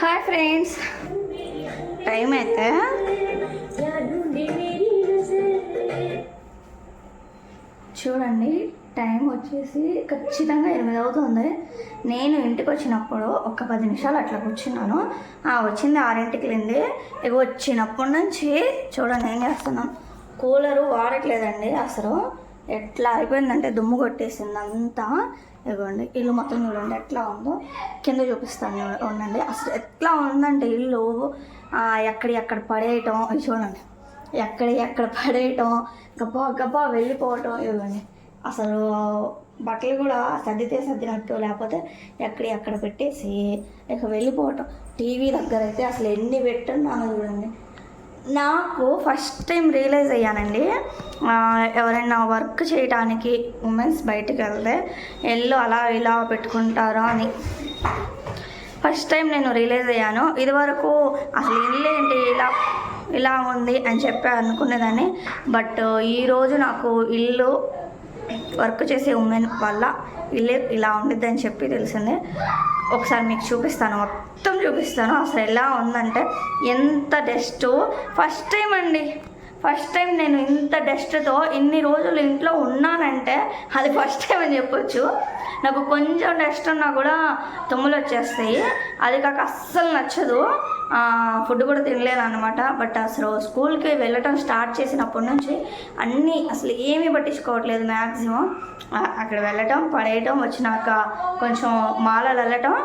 Hi friends. Time అయితే చూడండి time వచ్చేసి ఖచ్చితంగా ఎనిమిది అవుతుంది. నేను ఇంటికి వచ్చినప్పుడు ఒక పది నిమిషాలు అట్లా కూర్చున్నాను. ఆ, వచ్చింది ఆరింటికి లేండి ఇక వచ్చినప్పటి నుంచి చూడండి ఏం చేస్తున్నాం. కూలరు వాడట్లేదండి అసలు. ఎట్లా అయిపోయిందంటే దుమ్ము కొట్టేసింది అంతా. ఇదిగోండి ఇల్లు మొత్తం చూడండి ఎట్లా ఉందో. కింద చూపిస్తాను ఉండండి. అసలు ఎట్లా ఉందంటే ఇల్లు ఎక్కడ ఎక్కడి ఎక్కడ పడేయటం చూడండి. ఎక్కడ ఎక్కడ పడేయటం గబ్బా గబ్బా వెళ్ళిపోవటం ఇవ్వండి అసలు బట్టలు కూడా సర్దితే సర్దినట్టు లేకపోతే ఎక్కడ ఎక్కడ పెట్టేసి ఇక వెళ్ళిపోవటం. టీవీ దగ్గర అయితే అసలు ఎన్ని పెట్టున్నాను చూడండి. నాకు ఫస్ట్ టైం రియలైజ్ అయ్యానండి. ఎవరైనా వర్క్ చేయడానికి ఉమెన్స్ బయటకు వెళ్తే ఎల్లు అలా ఇలా పెట్టుకుంటారా అని. ఫస్ట్ టైం నేను రియలైజ్ అయ్యాను. ఇదివరకు అసలు ఇల్లు ఏంటి? ఇలా ఇలా ఉంది అని చెప్పి అనుకునేదాన్ని. బట్ ఈరోజు నాకు ఇల్లు వర్క్ చేసే ఉమెన్ వల్ల ఇల్లు ఇలా ఉండిద్దని చెప్పి తెలిసింది. ఒకసారి మీకు చూపిస్తాను. మొత్తం చూపిస్తాను. అసలు ఎలా ఉందంటే ఎంత డస్ట్. ఫస్ట్ టైం అండి. ఫస్ట్ టైం నేను ఇంత డస్ట్తో ఇన్ని రోజులు ఇంట్లో ఉన్నానంటే అది ఫస్ట్ టైం అని చెప్పొచ్చు. నాకు కొంచెం డస్ట్ ఉన్నా కూడా తుమ్ములు వచ్చేస్తాయి. అది కాక అస్సలు నచ్చదు. ఫుడ్ కూడా తినలేను అనమాట బట్ అసలు స్కూల్కి వెళ్ళటం స్టార్ట్ చేసినప్పటి నుంచి అన్నీ అసలు ఏమీ పట్టించుకోవట్లేదు మ్యాక్సిమం అక్కడ వెళ్ళటం పడేయటం వచ్చినాక కొంచెం మాలలు వెళ్ళటం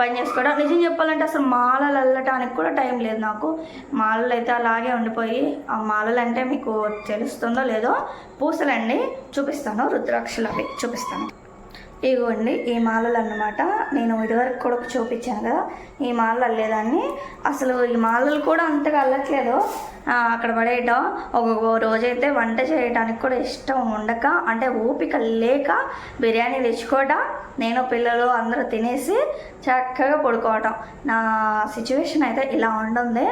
పని చేసుకోవడం. నిజం చెప్పాలంటే అసలు మాలలు వెళ్ళటానికి కూడా టైం లేదు నాకు. మాలలు అయితే అలాగే ఉండిపోయి ఆ మాలలు అంటే మీకు తెలుస్తుందో లేదో పూసలండి. చూపిస్తాను రుద్రాక్షలు అవి చూపిస్తాను. ఇదిగోండి ఈ మాలలు అన్నమాట. నేను ఇదివరకు కూడా చూపించాను కదా ఈ మాలలు అల్లేదాన్ని. అసలు ఈ మాలలు కూడా అంతగా అల్లట్లేదు. అక్కడ పడేయటం. ఒక్కొక్క రోజైతే వంట చేయడానికి కూడా ఇష్టం ఉండక అంటే ఓపిక లేక బిర్యానీ తెచ్చుకోవటం నేను పిల్లలు అందరూ తినేసి చక్కగా పడుకోవటం. నా సిచ్యువేషన్ అయితే ఇలా ఉంటుంది.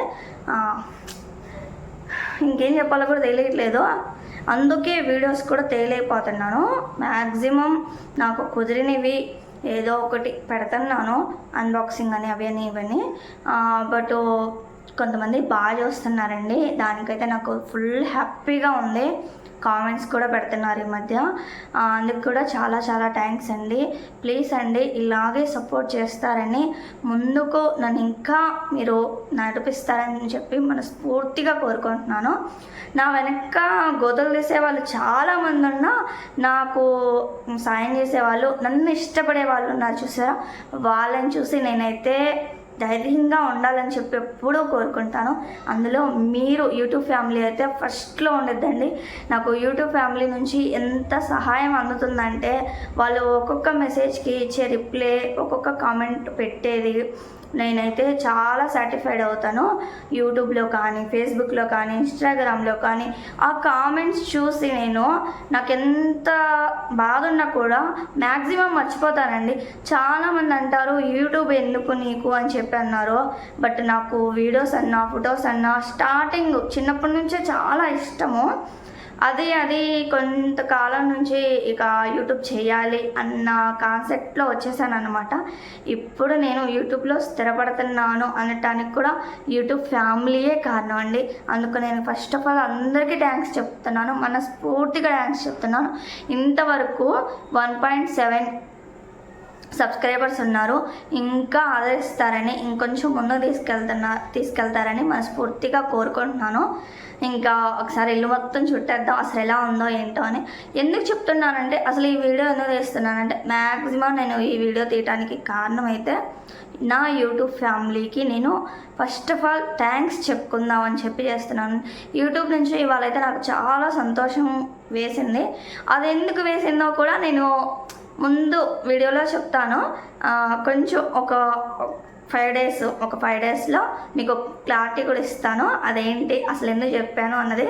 ఇంకేం చెప్పాలో కూడా తెలియట్లేదు. అందుకే వీడియోస్ కూడా తేలిపోతున్నాను మ్యాక్సిమం నాకు కుదిరినవి ఏదో ఒకటి పెడుతున్నాను. అన్బాక్సింగ్ అని అవి అని ఇవన్నీ బట్ కొంతమంది బాగా చూస్తున్నారండి. దానికైతే నాకు ఫుల్ హ్యాపీగా ఉంది. కామెంట్స్ కూడా పెడుతున్నారు ఈ మధ్య. అందుకు కూడా చాలా చాలా థ్యాంక్స్ అండి. ప్లీజ్ అండి ఇలాగే సపోర్ట్ చేస్తారని ముందుకు నన్ను ఇంకా మీరు నడిపిస్తారని చెప్పి మనస్ఫూర్తిగా కోరుకుంటున్నాను. నా వెనక గోతలు తీసే వాళ్ళు చాలామంది ఉన్నా నాకు సాయం చేసేవాళ్ళు నన్ను ఇష్టపడే వాళ్ళు ఉన్నారు చూసారా? వాళ్ళని చూసి నేనైతే ధైర్యంగా ఉండాలని చెప్పి ఎప్పుడూ కోరుకుంటాను. అందులో మీరు యూట్యూబ్ ఫ్యామిలీ అయితే ఫస్ట్లో ఉండద్దండి. నాకు యూట్యూబ్ ఫ్యామిలీ నుంచి ఎంత సహాయం అందుతుందంటే వాళ్ళు ఒక్కొక్క మెసేజ్కి ఇచ్చే రిప్లై ఒక్కొక్క కామెంట్ పెట్టేది నేనైతే చాలా సాటిస్ఫైడ్ అవుతాను. యూట్యూబ్లో కానీ ఫేస్బుక్లో కానీ ఇన్స్టాగ్రామ్లో కానీ ఆ కామెంట్స్ చూసి నేను నాకు ఎంత బాగున్నా కూడా మ్యాక్సిమం మర్చిపోతానండి. చాలామంది అంటారు యూట్యూబ్ ఎందుకు నీకు? అని చెప్పి అన్నారు. బట్ నాకు వీడియోస్ అన్నా ఫొటోస్ అన్నా స్టార్టింగ్ చిన్నప్పటి నుంచే చాలా ఇష్టము. అది అది కొంతకాలం నుంచి ఇక యూట్యూబ్ చేయాలి అన్న కాన్సెప్ట్లో వచ్చేసాను అనమాట ఇప్పుడు నేను యూట్యూబ్లో స్థిరపడుతున్నాను అనటానికి కూడా యూట్యూబ్ ఫ్యామిలీయే కారణం అండి. అందుకు నేను ఫస్ట్ ఆఫ్ ఆల్ అందరికీ థ్యాంక్స్ చెప్తున్నాను. మనస్ఫూర్తిగా థ్యాంక్స్ చెప్తున్నాను. ఇంతవరకు వన్ పాయింట్ సెవెన్ సబ్స్క్రైబర్స్ ఉన్నారు. ఇంకా ఆదరిస్తారని ఇంకొంచెం ముందుకు తీసుకెళ్తున్నా తీసుకెళ్తారని మనస్ఫూర్తిగా కోరుకుంటున్నాను. ఇంకా ఒకసారి ఇల్లు మొత్తం చుట్టేద్దాం అసలు ఎలా ఉందో ఏంటో అని. ఎందుకు చెప్తున్నానంటే అసలు ఈ వీడియో ఎందుకు తీస్తున్నానంటే మ్యాక్సిమం నేను ఈ వీడియో తీయడానికి కారణం అయితే నా యూట్యూబ్ ఫ్యామిలీకి నేను ఫస్ట్ ఆఫ్ ఆల్ థ్యాంక్స్ చెప్పుకుందాం అని చెప్పి చేస్తున్నాను. యూట్యూబ్ నుంచి ఇవాళైతే నాకు చాలా సంతోషం వేసింది. అది ఎందుకు వేసిందో కూడా నేను ముందు వీడియోలో చెప్తాను. కొంచెం ఒక ఫైవ్ డేస్ ఒక ఫైవ్ డేస్లో మీకు క్లారిటీ కూడా ఇస్తాను. అదేంటి అసలు ఎందుకు చెప్పాను అన్నది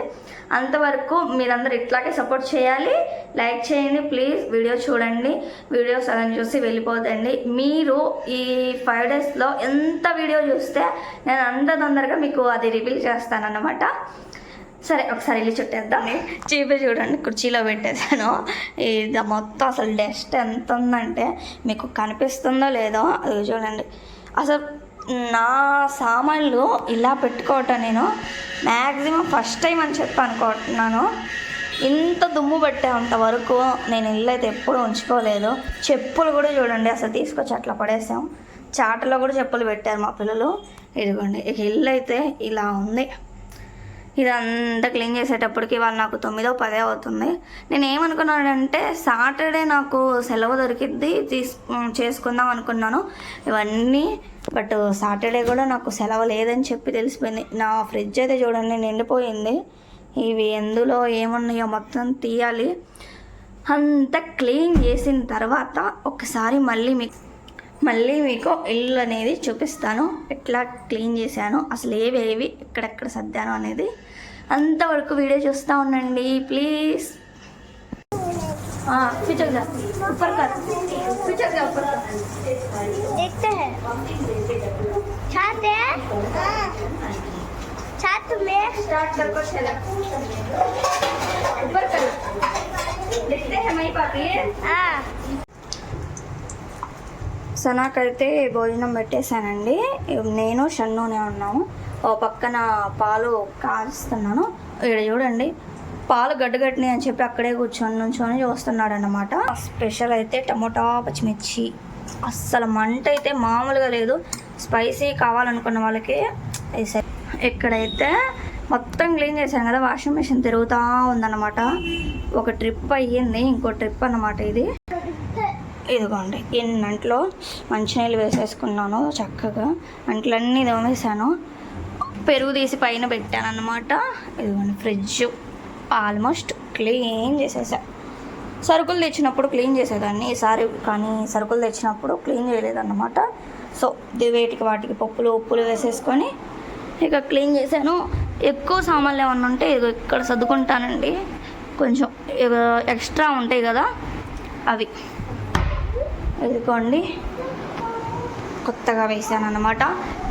అంతవరకు మీరందరూ ఇట్లాగే సపోర్ట్ చేయాలి. లైక్ చేయండి ప్లీజ్. వీడియో చూడండి. వీడియో సగం చూసి వెళ్ళిపోదండి. మీరు ఈ ఫైవ్ డేస్లో ఎంత వీడియో చూస్తే నేను అంత తొందరగా మీకు అది రివీల్ చేస్తానన్నమాట. సరే ఒకసారి ఇల్లు చుట్టేద్దాం. చీపే చూడండి కుర్చీలో పెట్టేసాను ఇది మొత్తం అసలు డస్ట్ ఎంత ఉందంటే మీకు కనిపిస్తుందో లేదో అది చూడండి. అసలు నా సామాన్లు ఇలా పెట్టుకోవటం నేను మ్యాక్సిమం ఫస్ట్ టైం అని చెప్పి అనుకుంటున్నాను. ఇంత దుమ్ము పట్టేంత వరకు నేను ఇల్లు అయితే ఎప్పుడు ఉంచుకోలేదు. చెప్పులు కూడా చూడండి అసలు తీసుకొచ్చి అట్లా పడేసాం. చాటలో కూడా చెప్పులు పెట్టారు మా పిల్లలు. ఇదిగోండి ఇక ఇల్లు అయితే ఇలా ఉంది. ఇదంతా క్లీన్ చేసేటప్పటికి వాళ్ళు నాకు తొమ్మిదో పదే అవుతుంది. నేను ఏమనుకున్నానంటే సాటర్డే నాకు సెలవు దొరికిద్ది తీసు చేసుకుందాం అనుకున్నాను. ఇవన్నీ బట్ సాటర్డే కూడా నాకు సెలవు లేదని చెప్పి తెలిసిపోయింది. నా ఫ్రిడ్జ్ అయితే చూడండి నిండిపోయింది. ఇవి ఎందులో ఏమున్నాయో మొత్తం తీయాలి. అంతా క్లీన్ చేసిన తర్వాత ఒకసారి మళ్ళీ మీకు మళ్ళీ మీకు ఇల్లు అనేది చూపిస్తాను ఎట్లా క్లీన్ చేశాను అసలు ఏవి ఏవి ఎక్కడెక్కడ సర్దాను అనేది అంతవరకు వీడియో చూస్తూ ఉండండి ప్లీజ్ పిచక్ जा ऊपर कर पिचक जा ऊपर कर देखते हैं छात है छात में स्टार्ट कर को चला ऊपर कर देखते हैं मई पापी हाँ సనాకైతే భోజనం పెట్టేశానండి. నేను షన్నునే ఉన్నాము. ఓ పక్కన పాలు కాస్తున్నాను ఇక్కడ చూడండి పాలు గడ్డగట్టినాయి అని చెప్పి అక్కడే కూర్చొని నుంచొని చూస్తున్నాడు అనమాట స్పెషల్ అయితే టమోటా పచ్చిమిర్చి. అస్సలు మంట అయితే మామూలుగా లేదు. స్పైసీ కావాలనుకున్న వాళ్ళకి వేసారు ఇక్కడైతే మొత్తం క్లీన్ చేశాను కదా వాషింగ్ మిషన్ తిరుగుతూ ఉందన్నమాట. ఒక ట్రిప్ అయ్యింది ఇంకో ట్రిప్ అన్నమాట ఇది. ఇదిగోండి ఎన్నంట్లో మంచినీళ్ళు వేసేసుకున్నాను చక్కగా. అంట్లన్నీ తోమేశాను. పెరుగు తీసి పైన పెట్టాను అనమాట ఇదిగోండి ఫ్రిడ్జ్ ఆల్మోస్ట్ క్లీన్ చేసేసా. సరుకులు తెచ్చినప్పుడు క్లీన్ చేసేదాన్ని. ఈసారి కానీ సరుకులు తెచ్చినప్పుడు క్లీన్ చేయలేదన్నమాట. సో వేటికి వాటికి పప్పులు ఉప్పులు వేసేసుకొని ఇక క్లీన్ చేశాను. ఎక్కువ సామాన్లు ఏమన్నా ఉంటే ఇదిగో ఇక్కడ సర్దుకుంటానండి. కొంచెం ఎక్స్ట్రా ఉంటాయి కదా అవి. ఇదిగోండి. కొత్తగా వేసాను అనమాట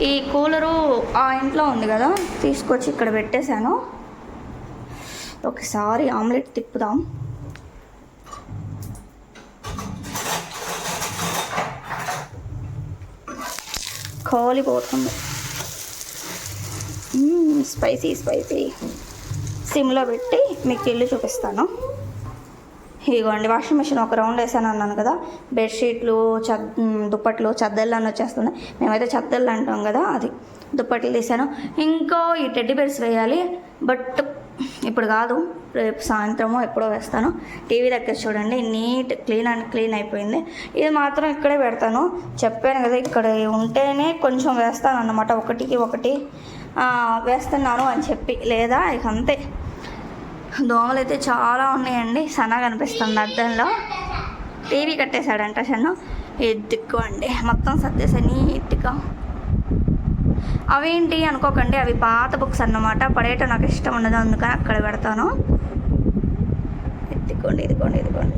ఈ కూలరు ఆ ఇంట్లో ఉంది కదా తీసుకొచ్చి ఇక్కడ పెట్టేశాను. ఒకసారి ఆమ్లెట్ తిప్పుదాం. కాలిపోతుంది. Spicy spicy. సిమ్లో పెట్టి మీకు ఇల్లు చూపిస్తాను. ఇదిగోండి వాషింగ్ మిషన్ ఒక రౌండ్ వేసాను అన్నాను కదా. బెడ్షీట్లు చద్ దుప్పట్లు చద్దళ్ళు అని వచ్చేస్తుంది మేమైతే చద్దళ్ళు అంటాం కదా అది. దుప్పట్లు తీసాను. ఇంకో ఈ టెడ్డీ బెడ్స్ వేయాలి. బట్ ఇప్పుడు కాదు. రేపు సాయంత్రము ఎప్పుడో వేస్తాను. టీవీ దగ్గర చూడండి. నీట్ క్లీన్ అండ్ క్లీన్ అయిపోయింది. ఇది మాత్రం ఇక్కడే పెడతాను. చెప్పాను కదా ఇక్కడ ఉంటేనే కొంచెం వేస్తాను అన్నమాట ఒకటికి ఒకటి వేస్తున్నాను అని చెప్పి. లేదా ఇక అంతే. దోమలు అయితే చాలా ఉన్నాయండి. సన్న కనిపిస్తుంది అద్దంలో. టీవీ కట్టేశాడంట షన్ను ఎద్దుకోండి మొత్తం సర్దేసా నీట్గా. అవేంటి అనుకోకండి. అవి పాత బుక్స్ అన్నమాట. పడేయటం నాకు ఇష్టం ఉండదు. అందుకని అక్కడ పెడతాను. ఎత్తుకోండి ఇదిగోండి ఇదిగోండి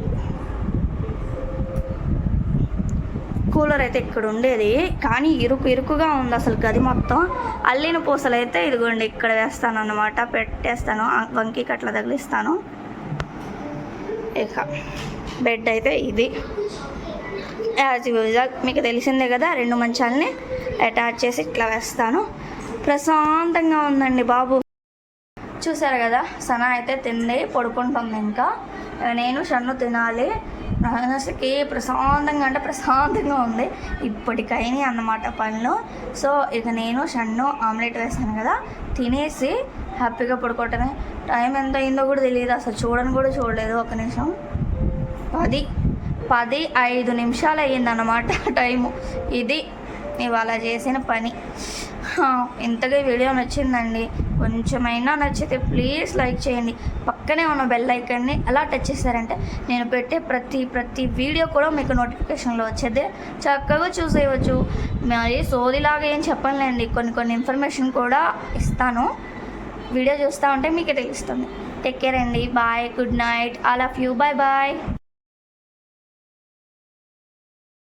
కూలర్ అయితే ఇక్కడ ఉండేది. కానీ ఇరుకు ఇరుకుగా ఉంది అసలు గది మొత్తం. అల్లిన పూసలు అయితే ఇదిగోండి ఇక్కడ వేస్తాను అన్నమాట. పెట్టేస్తాను. వంకీకి వంకి అట్లా తగిలిస్తాను. ఇక బెడ్ అయితే ఇది. యాజ్ యూజువల్ మీకు తెలిసిందే కదా రెండు మంచాలని అటాచ్ చేసి ఇట్లా వేస్తాను. ప్రశాంతంగా ఉందండి బాబు. చూసారు కదా సనా అయితే తింది పడుకుంటుంది ఇంకా. నేను షన్ను తినాలి. మనసుకి ప్రశాంతంగా అంటే ప్రశాంతంగా ఉంది. ఇప్పటికైనా అన్నమాట పనులు సో ఇక నేను షన్ను ఆమ్లెట్ వేసాను కదా తినేసి హ్యాపీగా పడుకోవటమే. టైం ఎంత అయిందో కూడా తెలియదు అసలు చూడని కూడా చూడలేదు ఒక నిమిషం. పది పది ఐదు నిమిషాలు అయ్యిందన్నమాట టైము. ఇది ఇవాళ చేసిన పని. ఇంతగా వీడియో నచ్చిందండి. కొంచెమైనా నచ్చితే ప్లీజ్ లైక్ చేయండి. పక్కనే ఉన్న బెల్ ఐకాన్ని అలా టచ్ చేశారంటే నేను పెట్టే ప్రతి ప్రతి వీడియో కూడా మీకు నోటిఫికేషన్లో వచ్చేది. చక్కగా చూసేయవచ్చు మరి సోదిలాగా ఏం చెప్పనులేండి. కొన్ని కొన్ని ఇన్ఫర్మేషన్ కూడా ఇస్తాను. వీడియో చూస్తూ ఉంటే మీకు తెలుస్తుంది. టేక్ కేర్ అండి. Bye good night. All of you. Bye bye.